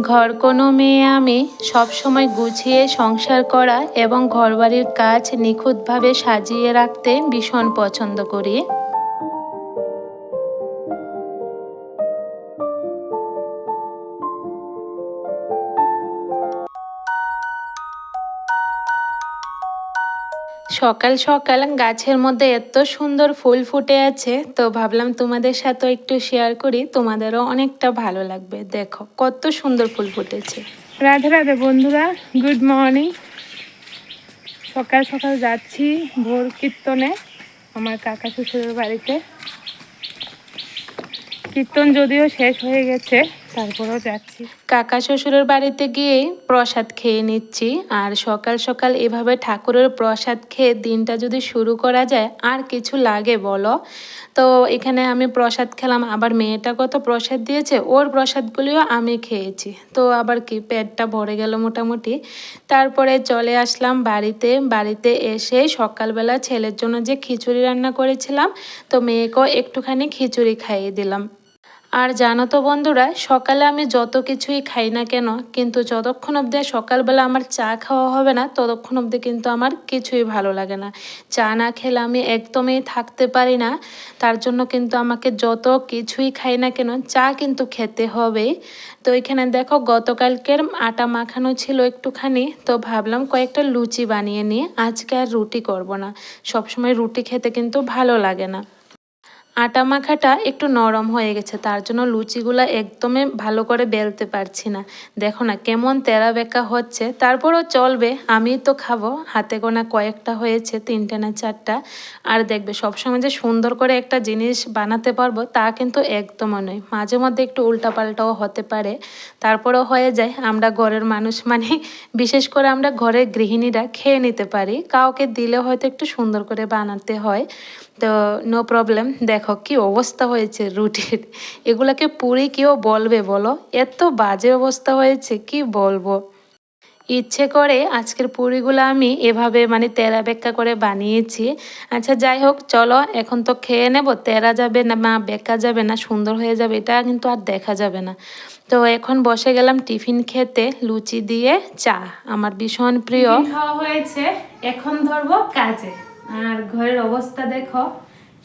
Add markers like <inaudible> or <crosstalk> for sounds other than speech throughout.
ঘর কোনো মেয়ে আমি সবসময় গুছিয়ে সংসার করা এবং ঘরবাড়ির কাজ নিখুঁতভাবে সাজিয়ে রাখতে ভীষণ পছন্দ করি। সকাল সকাল গাছের মধ্যে এত সুন্দর ফুল ফুটে আছে। তো ভাবলাম তোমাদের সাথেও একটু শেয়ার করি। তোমাদেরও অনেকটা ভালো লাগবে। দেখো, কত সুন্দর ফুল ফুটেছে। রাধে রাধে বন্ধুরা গুড মর্নিং সকাল সকাল যাচ্ছি ভোর কীর্তনে আমার কাকা শ্বশুরের বাড়িতে। কীর্তন যদিও শেষ হয়ে গেছে তারপরেও যাচ্ছি। কাকা শ্বশুরের বাড়িতে গিয়ে প্রসাদ খেয়ে নিচ্ছি। আর সকাল সকাল এভাবে ঠাকুরের প্রসাদ খেয়ে দিনটা যদি শুরু করা যায়, আর কিছু লাগে বলো? তো এখানে আমি প্রসাদ খেলাম, আবার মেয়েটা কত প্রসাদ দিয়েছে, ওর প্রসাদগুলিও আমি খেয়েছি। তো আবার কি, পেটটা ভরে গেল মোটামুটি। তারপরে চলে আসলাম বাড়িতে। বাড়িতে এসে সকালবেলা ছেলের জন্য যে খিচুড়ি রান্না করেছিলাম, তো মেয়েকেও একটুখানি খিচুড়ি খাইয়ে দিলাম। আর জানো তো বন্ধুরা, সকালে আমি যত কিছুই খাই না কেন, কিন্তু যতক্ষণ অবধি সকালবেলা আমার চা খাওয়া হবে না, ততক্ষণ অবধি কিন্তু আমার কিছুই ভালো লাগে না। চা না খেলে আমি একদমই থাকতে পারি না। তার জন্য কিন্তু আমাকে যত কিছুই খাই না কেন, চা কিন্তু খেতে হবে। তো এখানে দেখো, গতকালকের আটা মাখানো ছিল একটুখানি, তো ভাবলাম কয়েকটা লুচি বানিয়ে নিয়ে আজকে আর রুটি করব না। সবসময় রুটি খেতে কিন্তু ভালো লাগে না। আটা মাখাটা একটু নরম হয়ে গেছে, তার জন্য লুচিগুলো একদমই ভালো করে বেলতে পারছি না। দেখো না কেমন তেরা বেঁকা হচ্ছে। তারপরও চলবে, আমি তো খাব। হাতে গোনা কয়েকটা হয়েছে, তিনটে না চারটা। আর দেখবে সবসময় যে সুন্দর করে একটা জিনিস বানাতে পারব, তা কিন্তু একদমও নয়। মাঝে মধ্যে একটু উল্টাপাল্টাও হতে পারে। তারপরও হয়ে যায়, আমরা ঘরের মানুষ মানে বিশেষ করে আমরা ঘরের গৃহিণীরা খেয়ে নিতে পারি। কাউকে দিলে হয়তো একটু সুন্দর করে বানাতে হয়। তো নো প্রবলেম দেখো কি অবস্থা হয়েছে রুটির। এগুলাকে পুরি কেউ বলবে বলো? এত বাজে অবস্থা হয়েছে, কি বলব? ইচ্ছে করে আজকের পুরিগুলো আমি এভাবে মানে তেরা বেক্কা করে বানিয়েছি। আচ্ছা যাই হোক, চলো, এখন তো খেয়ে নেব, তেরা যাবে না, মা বেকা যাবে না, সুন্দর হয়ে যাবে, এটা কিন্তু আর দেখা যাবে না। তো এখন বসে গেলাম টিফিন খেতে, লুচি দিয়ে চা, আমার ভীষণ প্রিয়। খাওয়া হয়েছে, এখন ধরবো কাজে। আর ঘরের অবস্থা দেখো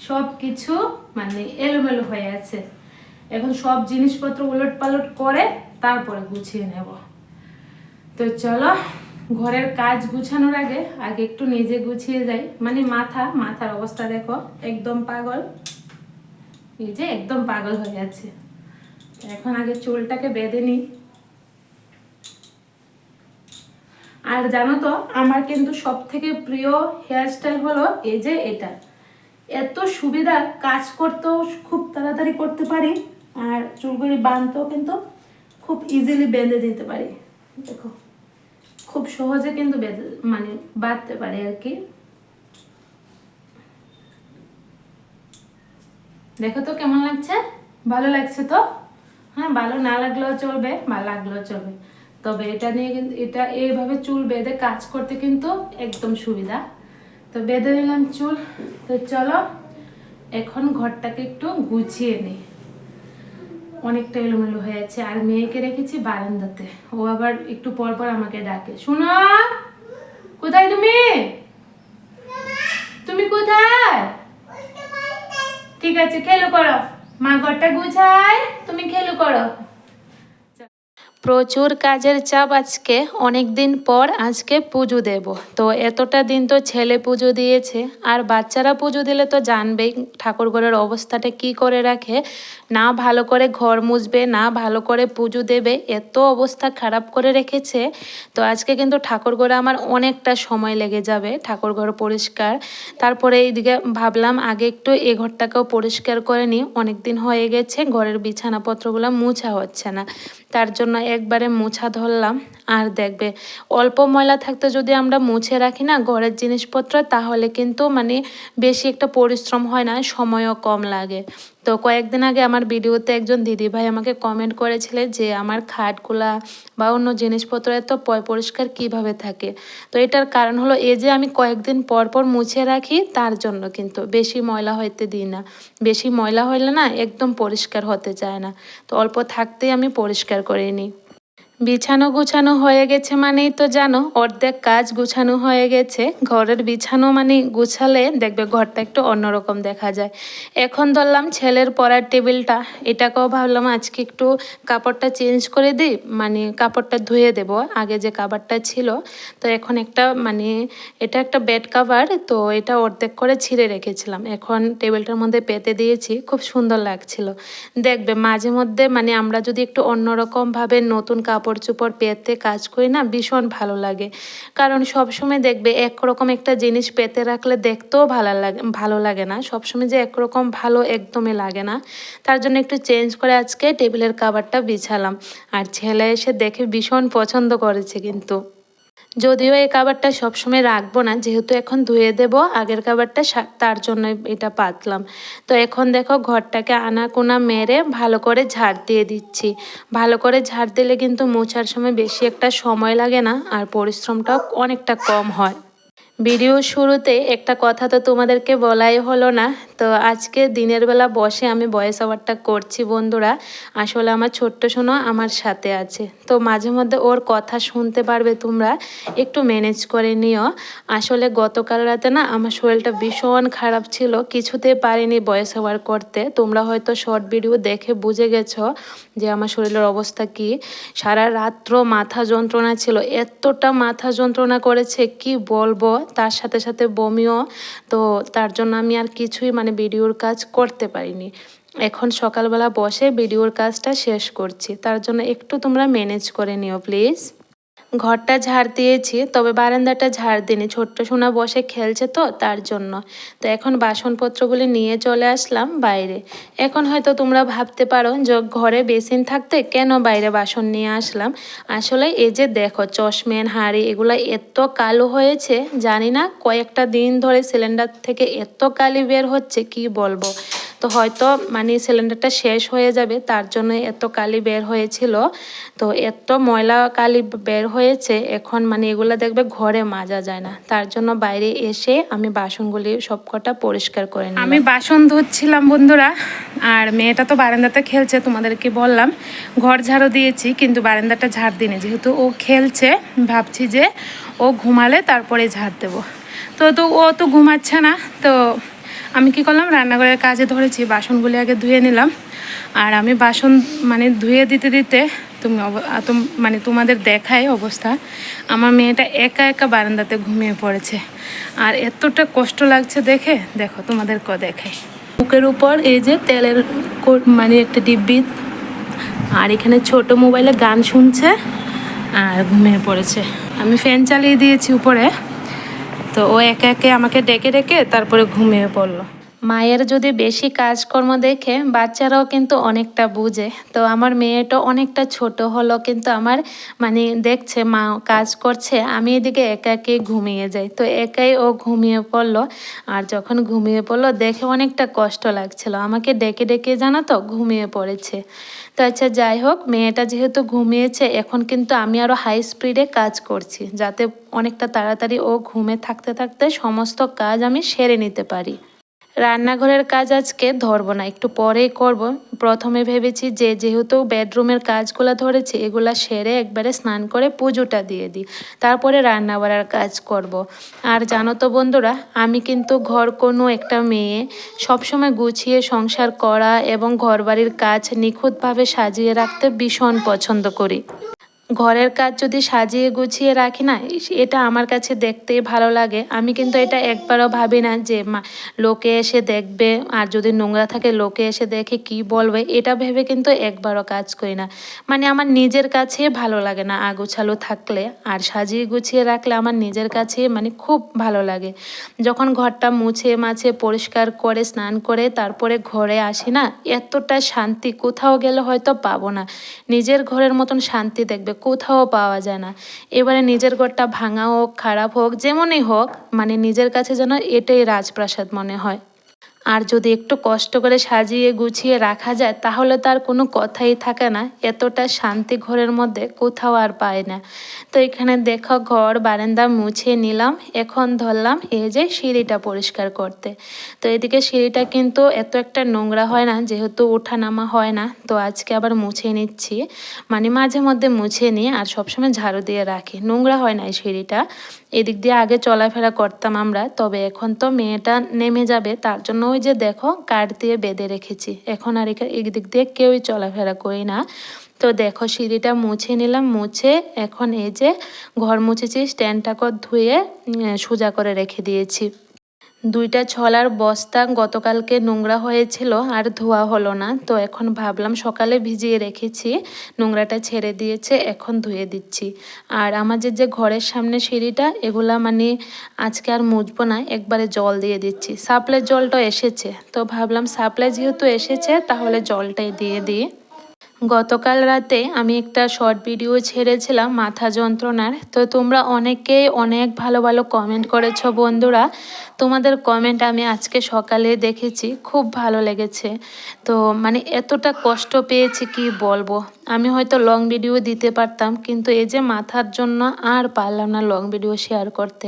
সব কিছু মানে এলোমেলো হয়ে আছে। এখন সব জিনিসপত্র উলট পালট করে তারপরে গুছিয়ে নেব। তো চলো, ঘরের কাজ গুছানোর আগে আগে একটু নিজে গুছিয়ে যাই। মানে মাথা, মাথার অবস্থা দেখো, একদম পাগল। যে একদম পাগল হয়ে আছে। এখন আগে চুলটাকে বেঁধে নিই। আর জানো তো, আমার কিন্তু সব থেকে প্রিয় হেয়ারস্টাইল হলো এই যে এটা। এত সুবিধা কাজ করতেও খুব তাড়াতাড়ি করতে পারি, আর চুলগুলি বাঁধতেও কিন্তু খুব ইজিলি বেঁধে দিতে পারি। দেখো, খুব সহজে কিন্তু বেঁধে মানে বাঁধতে পারি আর কি। দেখো তো কেমন লাগছে? ভালো লাগছে তো? হ্যাঁ ভালো না লাগলেও চলবে ভালো লাগলেও চলবে। তবে এটা নিয়ে কিন্তু, এটা এইভাবে চুল বেঁধে কাজ করতে কিন্তু একদম সুবিধা। তো বেঁধে নিলাম চুল। তো চলো, এখন ঘরটাকে একটু গুছিয়ে নিই। অনেকটা এলোমেলো হয়ে আছে। আর মেয়েকে রেখেছি বারান্দাতে। ও আবার একটু পর পর আমাকে ডাকে। শোনো কোথায় তুমি? তুমি কোথায়? ঠিক আছে, খেলো করো। মা, ঘরটা গুছায়। তুমি খেলো করো। প্রচুর কাজের চাপ আজকে অনেক দিন পর আজকে পুজো দেব। তো এতটা দিন তো ছেলে পুজো দিয়েছে, আর বাচ্চারা পুজো দিলে তো জানবেই ঠাকুর ঘরের অবস্থাটা কি করে রাখে। না ভালো করে ঘর মুছবে, না ভালো করে পুজো দেবে, এত অবস্থা খারাপ করে রেখেছে। তো আজকে কিন্তু ঠাকুর ঘরে আমার অনেকটা সময় লেগে যাবে, ঠাকুর ঘর পরিষ্কার। তারপরে এইদিকে ভাবলাম আগে একটু এ ঘরটাকেও পরিষ্কার করে নিই। অনেক দিন হয়ে গেছে, ঘরের বিছানাপত্রগুলো মুছা হচ্ছে না। তার জন্য একবারে মোছা ধরলাম। আর দেখবে, অল্প ময়লা থাকতে যদি আমরা মুছে রাখি না ঘরের জিনিসপত্র, তাহলে কিন্তু মানে বেশি একটা পরিশ্রম হয় না, সময়ও কম লাগে। তো কয়েকদিন আগে আমার ভিডিওতে একজন দিদিভাই আমাকে কমেন্ট করেছিলে যে, আমার খাটগুলা বা অন্য জিনিসপত্র এত পরিষ্কার কীভাবে থাকে? তো এটার কারণ হলো এই যে আমি কয়েকদিন পর পর মুছে রাখি, তার জন্য কিন্তু বেশি ময়লা হইতে দিই না। বেশি ময়লা হইলে না একদম পরিষ্কার হতে চায় না। তো অল্প থাকতেই আমি পরিষ্কার করে নিই। বিছানো গুছানো হয়ে গেছে মানেই তো জানো, অর্ধেক কাজ গুছানো হয়ে গেছে। ঘরের বিছানো মানে গুছালে দেখবে ঘরটা একটু অন্যরকম দেখা যায়। এখন ধরলাম ছেলের পড়ার টেবিলটা, এটাকেও ভাবলাম আজকে একটু কাপড়টা চেঞ্জ করে দিই মানে কাপড়টা ধুয়ে দেব। আগে যে কাভারটা ছিল, তো এখন একটা মানে এটা একটা বেড কাভার, তো এটা অর্ধেক করে ছিঁড়ে রেখেছিলাম। এখন টেবিলটার মধ্যে পেতে দিয়েছি, খুব সুন্দর লাগছিল। দেখবে মাঝে মধ্যে মানে আমরা যদি একটু অন্যরকমভাবে নতুন কাপড় চোপড় পেতে কাজ করি না, ভীষণ ভালো লাগে। কারণ সবসময় দেখবে একরকম একটা জিনিস পেতে রাখলে দেখতেও ভালো লাগে ভালো লাগে না। সবসময় যে একরকম ভালো একদমই লাগে না। তার জন্য একটু চেঞ্জ করে আজকে টেবিলের কাভারটা বিছালাম। আর ছেলে এসে দেখে ভীষণ পছন্দ করেছে কিন্তু। যদিও এই কাবারটা সবসময় রাখব না, যেহেতু এখন ধুয়ে দেব, আগের কাবারটা তার জন্য এটা পাতলাম। তো এখন দেখো ঘরটাকে আনা কোনা মেরে ভালো করে ঝাড় দিয়ে দিচ্ছি। ভালো করে ঝাড় দিলে কিন্তু মোছার সময় বেশি একটা সময় লাগে না, আর পরিশ্রমটাও অনেকটা কম হয়। ভিডিও শুরুতে একটা কথা তো তোমাদেরকে বলাই হলো না। তো আজকে দিনের বেলা বসে আমি ভয়েস ওভারটা করছি বন্ধুরা। আসলে আমার ছোট্ট সোনা আমার সাথে আছে। তো মাঝে মধ্যে ওর কথা শুনতে পারবে তোমরা। একটু ম্যানেজ করে নিও। আসলে গতকাল রাতে না আমার শরীরটা ভীষণ খারাপ ছিল। কিছুতেই পারিনি ভয়েস ওভার করতে। তোমরা হয়তো শর্ট ভিডিও দেখে বুঝে গেছো যে আমার শরীরের অবস্থা কি। সারা রাত্র মাথা যন্ত্রণা ছিল। এতটা মাথা যন্ত্রণা করেছে, কি বলব? তার সাথে সাথে বমিও, তো তার জন্য আমি আর কিছুই মানে ভিডিওর কাজ করতে পারিনি। এখন সকালবেলা বসে ভিডিওর কাজটা শেষ করছি। তার জন্য একটু তোমরা ম্যানেজ করে নিও প্লিজ ঘরটা ঝাড় দিয়েছি, তবে বারান্দাটা ঝাড় দিনি ছোট্ট সোনা বসে খেলছে তো তার জন্য। তো এখন বাসনপত্রগুলি নিয়ে চলে আসলাম বাইরে। এখন হয়তো তোমরা ভাবতে পারো যে ঘরে বেসিন থাকতে কেন বাইরে বাসন নিয়ে আসলাম? আসলে এই যে দেখো চশমেন হাঁড়ি, এগুলো এত কালো হয়েছে, জানি না কয়েকটা দিন ধরে সিলিন্ডার থেকে এত কালি বের হচ্ছে, কি বলব? তো হয়তো মানে সিলিন্ডারটা শেষ হয়ে যাবে, তার জন্য এত কালি বের হয়েছিল। তো এত ময়লা কালি বের হয়েছে, এখন মানে এগুলো দেখবে ঘরে মাজা যায় না। তার জন্য বাইরে এসে আমি বাসনগুলি সবকটা পরিষ্কার করে নিই আমি বাসন ধুচ্ছিলাম বন্ধুরা, আর মেয়েটা তো বারান্দাতে খেলছে, তোমাদেরকে বললাম। ঘর ঝাড়ু দিয়েছি, কিন্তু বারান্দাটা ঝাড় দিনে যেহেতু ও খেলছে, ভাবছি যে ও ঘুমালে তারপরে ঝাড় দেবো। তো তো ও তো ঘুমাচ্ছে না, তো আমি কি করলাম? রান্নাঘরের কাজে ধরেছি, বাসনগুলি আগে ধুয়ে নিলাম। আর আমি বাসন মানে ধুয়ে দিতে দিতে তুমি মানে তোমাদের দেখায় অবস্থা। আমার মেয়েটা একা একা বারান্দাতে ঘুমিয়ে পড়েছে। আর এতটা কষ্ট লাগছে দেখে, দেখো তোমাদেরকেও দেখাই বুকের উপর এই যে তেলের কো- মানে একটা ডিব্বি। আর এখানে ছোট মোবাইলে গান শুনছে আর ঘুমিয়ে পড়েছে। আমি ফ্যান চালিয়ে দিয়েছি উপরে। তো ও একে একে আমাকে ডেকে ডেকে তারপরে ঘুমিয়ে পড়ল। মায়ের যদি বেশি কাজকর্ম দেখে, বাচ্চারাও কিন্তু অনেকটা বুঝে। তো আমার মেয়েটা অনেকটা ছোট হলো কিন্তু আমার মানে দেখছে মা কাজ করছে, আমি এদিকে একা একাই ঘুমিয়ে যাই। তো একাই ও ঘুমিয়ে পড়ল আর যখন ঘুমিয়ে পড়ল, দেখে অনেকটা কষ্ট লাগছিল। আমাকে ডেকে ডেকে জানো তো, ঘুমিয়ে পড়েছে। তো আচ্ছা যাই হোক, মেয়েটা যেহেতু ঘুমিয়েছে, এখন কিন্তু আমি আরও হাই স্পিডে কাজ করছি, যাতে অনেকটা তাড়াতাড়ি ও ঘুমে থাকতে থাকতে সমস্ত কাজ আমি সেরে নিতে পারি। রান্নাঘরের কাজ আজকে ধরবো না, একটু পরেই করব প্রথমে ভেবেছি যে যেহেতু বেডরুমের কাজগুলো ধরেছি, এগুলা সেরে একবারে স্নান করে পুজোটা দিয়ে দিই, তারপরে রান্না বাড়ার কাজ করব। আর জানো তো বন্ধুরা, আমি কিন্তু ঘর কোনো একটা মেয়ে, সবসময় গুছিয়ে সংসার করা এবং ঘরবাড়ির কাজ নিখুঁতভাবে সাজিয়ে রাখতে ভীষণ পছন্দ করি ঘরের কাজ যদি সাজিয়ে গুছিয়ে রাখি না এটা আমার কাছে দেখতেই ভালো লাগে। আমি কিন্তু এটা একবারও ভাবি না যে লোকে এসে দেখবে, আর যদি নোংরা থাকে, লোকে এসে দেখে কি বলবে? এটা ভেবে কিন্তু একবারও কাজ করি না। মানে আমার নিজের কাছে ভালো লাগে না আগুছালো থাকলে, আর সাজিয়ে গুছিয়ে রাখলে আমার নিজের কাছে মানে খুব ভালো লাগে। যখন ঘরটা মুছে মাছে পরিষ্কার করে, স্নান করে, তারপরে ঘরে আসি না, এতটা শান্তি কোথাও গেলে হয়তো পাবো না। নিজের ঘরের মতন শান্তি দেখবে কোথাও পাওয়া যায় না। এবারে নিজের ঘরটা ভাঙা হোক, খারাপ হোক, যেমনই হোক মানে নিজের কাছে যেন এটাই রাজপ্রাসাদ মনে হয়। আর যদি একটু কষ্ট করে সাজিয়ে গুছিয়ে রাখা যায়, তাহলে তার কোনো কথাই থাকে না। এতটা শান্তি ঘরের মধ্যে কোথাও আর পায় না। তো এখানে দেখো, ঘর, বারান্দা মুছে নিলাম। এখন ধরলাম এই যে সিঁড়িটা পরিষ্কার করতে। তো এদিকে সিঁড়িটা কিন্তু এত একটা নোংরা হয় না, যেহেতু ওঠা নামা হয় না। তো আজকে আবার মুছে নিচ্ছি। মানে মাঝে মধ্যে মুছে নিই আর সবসময় ঝাড়ু দিয়ে রাখি। নোংরা হয় না এই সিঁড়িটা। এদিক দিয়ে আগে চলাফেরা করতাম আমরা, তবে এখন তো মেয়েটা নেমে যাবে, তার জন্য ওই যে দেখো কাঠ দিয়ে বেঁধে রেখেছি। এখন আর এদিক দিয়ে কেউই চলাফেরা করি না। তো দেখো সিঁড়িটা মুছে নিলাম, মুছে এখন এই যে ঘর মুছেছি স্ট্যান্ডটাকে ধুয়ে সোজা করে রেখে দিয়েছি। দুইটা ছলার বস্তা গতকালকে নোংরা হয়েছিল আর ধোয়া হলো না। তো এখন ভাবলাম সকালে ভিজিয়ে রেখেছি, নোংরাটা ছেড়ে দিয়েছে, এখন ধুয়ে দিচ্ছি। আর আমাদের যে ঘরের সামনে সিঁড়িটা, এগুলা মানে আজকে আর মুজবো না, একবারে জল দিয়ে দিচ্ছি। সাপ্লাই জলটা এসেছে, তো ভাবলাম সাপ্লাই যেহেতু এসেছে, তাহলে জলটাই দিয়ে দিই। গতকাল রাতে আমি একটা শর্ট ভিডিও ছেড়েছিলাম মাথা যন্ত্রণার। তো তোমরা অনেকেই অনেক ভালো ভালো কমেন্ট করেছ বন্ধুরা। তোমাদের কমেন্ট আমি আজকে সকালে দেখেছি, খুব ভালো লেগেছে। তো মানে এতটা কষ্ট পেয়েছি কি বলব? আমি হয়তো লং ভিডিও দিতে পারতাম, কিন্তু এই যে মাথার জন্য আর পারলাম না লং ভিডিও শেয়ার করতে।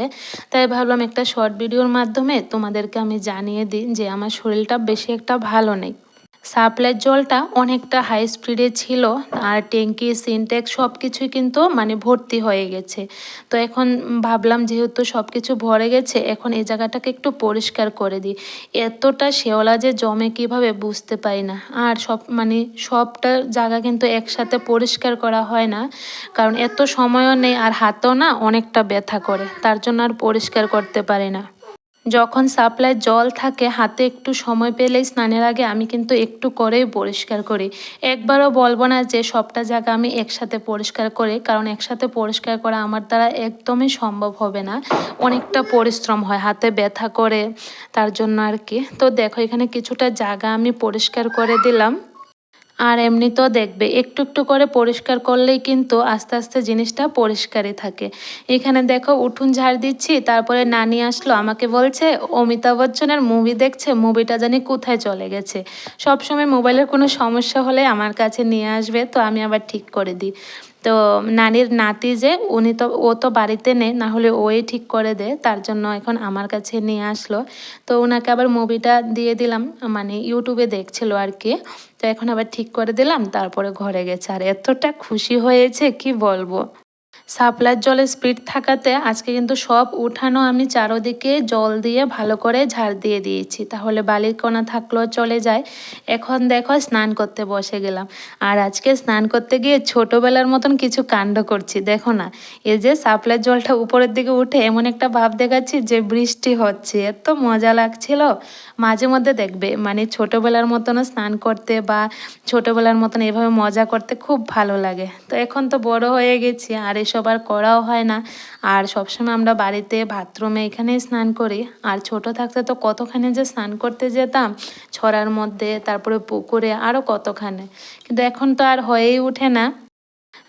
তাই ভাবলাম একটা শর্ট ভিডিওর মাধ্যমে তোমাদেরকে আমি জানিয়ে দিই যে আমার শরীরটা বেশি একটা ভালো নেই। সাপ্লাইয়ের জলটা অনেকটা হাই স্পিডে ছিল, আর ট্যাঙ্কি সিনটেক্স সব কিছুই কিন্তু মানে ভর্তি হয়ে গেছে। তো এখন ভাবলাম যেহেতু সব কিছু ভরে গেছে, এখন এই জায়গাটাকে একটু পরিষ্কার করে দিই। এতটা শেওলা যে জমে কীভাবে বুঝতে পারি না। আর সব মানে সবটা জায়গা কিন্তু একসাথে পরিষ্কার করা হয় না, কারণ এত সময়ও নেই আর হাতও না অনেকটা ব্যথা করে, তার জন্য আর পরিষ্কার করতে পারি না। যখন সাপ্লাই জল থাকে, হাতে একটু সময় পেলেই স্নানের আগে আমি কিন্তু একটু করেই পরিষ্কার করি। একবারও বলব না যে সবটা জায়গা আমি একসাথে পরিষ্কার করি, কারণ একসাথে পরিষ্কার করা আমার দ্বারা একদমই সম্ভব হবে না। অনেকটা পরিশ্রম হয়, হাতে ব্যথা করে, তার জন্য আর কি। তো দেখো, এখানে কিছুটা জায়গা আমি পরিষ্কার করে দিলাম। আর এমনিতেও দেখবে, একটু একটু করে পরিষ্কার করলেই কিন্তু আস্তে আস্তে জিনিসটা পরিষ্কারই থাকে। এখানে দেখো, উঠুন ঝাড় দিচ্ছি, তারপরে নানি আসলো, আমাকে বলছে, অমিতাভ বচ্চনের মুভি দেখছে মুভিটা জানি কোথায় চলে গেছে। সবসময় মোবাইলের কোনো সমস্যা হলে আমার কাছে নিয়ে আসবে, তো আমি আবার ঠিক করে দিই। তো নানির নাতি যে, উনি তো, ও তো বাড়িতে নেই, না হলে ওই ঠিক করে দেয় তার জন্য এখন আমার কাছে নিয়ে আসলো। তো ওনাকে আবার মুভিটা দিয়ে দিলাম মানে ইউটিউবে দেখছিল আর কি। তো এখন আবার ঠিক করে দিলাম, তারপরে ঘরে গেছে। আর এতটা খুশি হয়েছে, কি বলব? সাপ্লাইয়ের জলের স্পিড থাকাতে আজকে কিন্তু সব উঠানো আমি চারোদিকে জল দিয়ে ভালো করে ঝাড় দিয়ে দিয়েছি। তাহলে বালির কণা থাকলেও চলে যায়। এখন দেখো স্নান করতে বসে গেলাম। আর আজকে স্নান করতে গিয়ে ছোটোবেলার মতন কিছু কাণ্ড করছি। দেখো না, এই যে সাপ্লাইয়ের জলটা উপরের দিকে উঠে এমন একটা ভাব দেখাচ্ছি যে বৃষ্টি হচ্ছে। এত মজা লাগছিল। মাঝে মধ্যে দেখবে মানে ছোটোবেলার মতনও স্নান করতে বা ছোটোবেলার মতন এভাবে মজা করতে খুব ভালো লাগে। তো এখন তো বড় হয়ে গেছি। আর এসব আর করাও হয় না। আর সবসময় আমরা বাড়িতে বাথরুমে এখানেই স্নান করি। আর ছোট থাকতে তো কতখানি যে স্নান করতে যেতাম, ছড়ার মধ্যে, তারপরে পুকুরে আরও কতখানে। কিন্তু এখন তো আর হয়েই ওঠে না।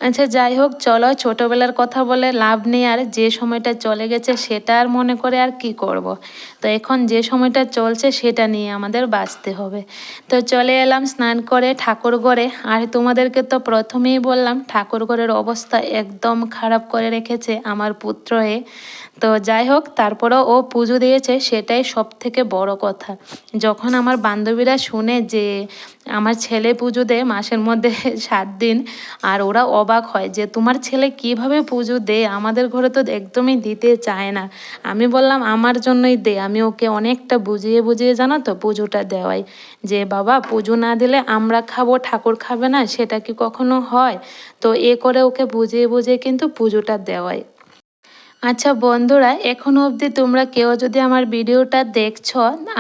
আচ্ছা যাই হোক, চলো ছোটোবেলার কথা বলে লাভ নেই, আর যে সময়টা চলে গেছে সেটা আর মনে করে আর কি করব। তো এখন যে সময়টা চলছে সেটা নিয়ে আমাদের বাঁচতে হবে তো চলে এলাম স্নান করে ঠাকুর ঘরে, আর তোমাদেরকে তো প্রথমেই বললাম, ঠাকুর ঘরের অবস্থা একদম খারাপ করে রেখেছে আমার পুত্র এ তো যাই হোক, তারপরেও ও পুজো দিয়েছে, সেটাই সব থেকে বড় কথা। যখন আমার বান্ধবীরা শুনে যে আমার ছেলে পুজো দেয় মাসের মধ্যে <laughs> সাত দিন, আর ওরা অবাক হয় যে তোমার ছেলে কীভাবে পুজো দেয়? আমাদের ঘরে তো একদমই দিতে চায় না। আমি বললাম, আমার জন্যই দে। আমি ওকে অনেকটা বুঝিয়ে বুঝিয়ে জানো তো পুজোটা দেওয়াই। যে, বাবা, পুজো না দিলে আমরা খাব, ঠাকুর খাবে না, সেটা কি কখনো হয়? তো এ করে ওকে বুঝিয়ে বুঝিয়ে কিন্তু পুজোটা দেওয়াই। আচ্ছা বন্ধুরা, এখনও অবধি তোমরা কেউ যদি আমার ভিডিওটা দেখছ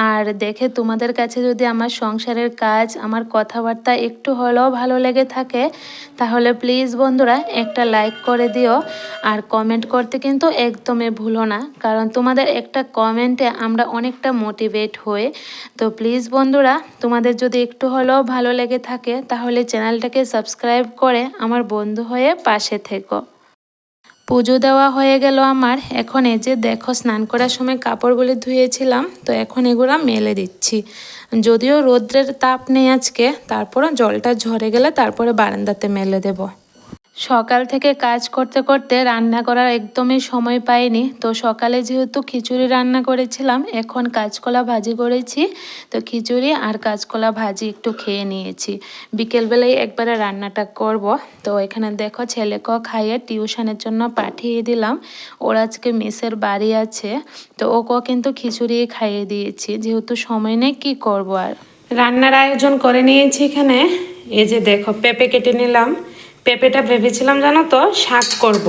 আর দেখে তোমাদের কাছে যদি আমার সংসারের কাজ, আমার কথাবার্তা একটু হলেও ভালো লেগে থাকে, তাহলে প্লিজ বন্ধুরা একটা লাইক করে দিও আর কমেন্ট করতে কিন্তু একদমই ভুলো না। কারণ তোমাদের একটা কমেন্টে আমরা অনেকটা মোটিভেট হই। তো প্লিজ বন্ধুরা, তোমাদের যদি একটু হলেও ভালো লেগে থাকে, তাহলে চ্যানেলটাকে সাবস্ক্রাইব করে আমার বন্ধু হয়ে পাশে থেকো। পুজো দেওয়া হয়ে গেল আমার। এখন এই যে দেখো, স্নান করার সময় কাপড়গুলি ধুয়েছিলাম, তো এখন এগুলো মেলে দিচ্ছি। যদিও রৌদ্রের তাপ নেই আজকে, তারপরও জলটা ঝরে গেলে তারপরে বারান্দাতে মেলে দেবো। সকাল থেকে কাজ করতে করতে রান্না করার একদমই সময় পাইনি। তো সকালে যেহেতু খিচুড়ি রান্না করেছিলাম, এখন কাঁচকলা ভাজি করেছি। তো খিচুড়ি আর কাঁচকলা ভাজি একটু খেয়ে নিয়েছি। বিকেলবেলায় একবারে রান্নাটা করব। তো এখানে দেখো ছেলেকেও খাইয়ে টিউশনের জন্য পাঠিয়ে দিলাম। ওর আজকে মেসের বাড়ি আছে। তো ওকেও কিন্তু খিচুড়ি খাইয়ে দিয়েছি। যেহেতু সময় নেই, কি করব আর? রান্নার আয়োজন করে নিয়েছি এখানে। এই যে দেখো পেঁপে কেটে নিলাম। পেঁপেটা ভেবেছিলাম জানো তো, শাক করব।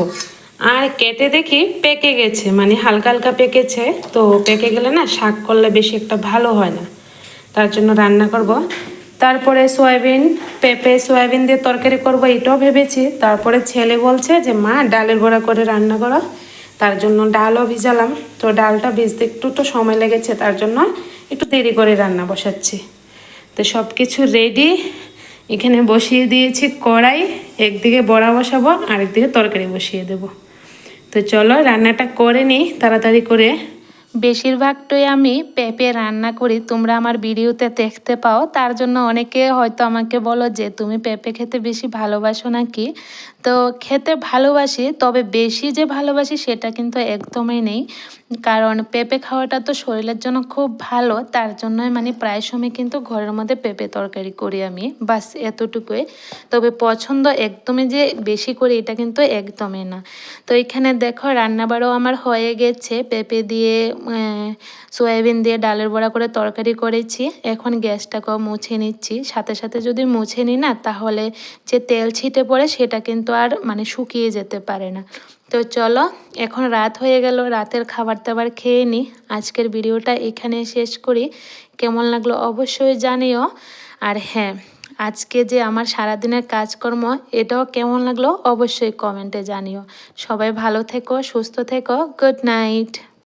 আর কেটে দেখি পেকে গেছে মানে হালকা হালকা পেকেছে। তো পেকে গেলে না শাক করলে বেশি একটা ভালো হয় না। তার জন্য রান্না করব। তারপরে সয়াবিন, পেঁপে, সয়াবিন দিয়ে তরকারি করব, এটাও ভেবেছি। তারপরে ছেলে বলছে যে, মা, ডালের বড়া করে রান্না করো। তার জন্য ডালও ভিজালাম। তো ডালটা ভিজতে একটু তো সময় লেগেছে, তার জন্য একটু দেরি করে রান্না বসাচ্ছি। তো সব কিছু রেডি এখানে বসিয়ে দিয়েছি কড়াই, একদিকে বড়া বসাবো, আরেকদিকে তরকারি বসিয়ে দেব। তো চলো রান্নাটা করে নিই, তাড়াতাড়ি করে। বেশিরভাগটাই আমি পেঁপে রান্না করি, তোমরা আমার ভিডিওতে দেখতে পাও, তার জন্য অনেকে হয়তো আমাকে বলো যে, তুমি পেঁপে খেতে বেশি ভালোবাসো নাকি? তো খেতে ভালোবাসি, তবে বেশি যে ভালোবাসি সেটা কিন্তু একদমই নেই। কারণ পেঁপে খাওয়াটা তো শরীরের জন্য খুব ভালো, তার জন্যই মানে প্রায় সময় কিন্তু ঘরের মধ্যে পেঁপে তরকারি করি আমি, বাস এতটুকুই। তবে পছন্দ একদমই যে বেশি করি এটা কিন্তু একদমই না। তো এখানে দেখো রান্নাবারও আমার হয়ে গেছে, পেঁপে দিয়ে সয়াবিন দিয়ে ডালের বড়া করে তরকারি করেছি, এখন গ্যাসটাকেও মুছে নিচ্ছি। সাথে সাথে যদি মুছে নিই না, তাহলে যে তেল ছিটে পড়ে সেটা কিন্তু আর মানে শুকিয়ে যেতে পারে না। তো চলো, এখন রাত হয়ে গেল, রাতের খাবার দাবার খেয়ে নিই আজকের ভিডিওটা এখানে শেষ করি। কেমন লাগল অবশ্যই জানিও। আর হ্যাঁ আজকে যে আমার সারাদিনের কাজকর্ম, এটাও কেমন লাগল অবশ্যই কমেন্টে জানিও। সবাই ভালো থেকো, সুস্থ থেকো, গুড নাইট।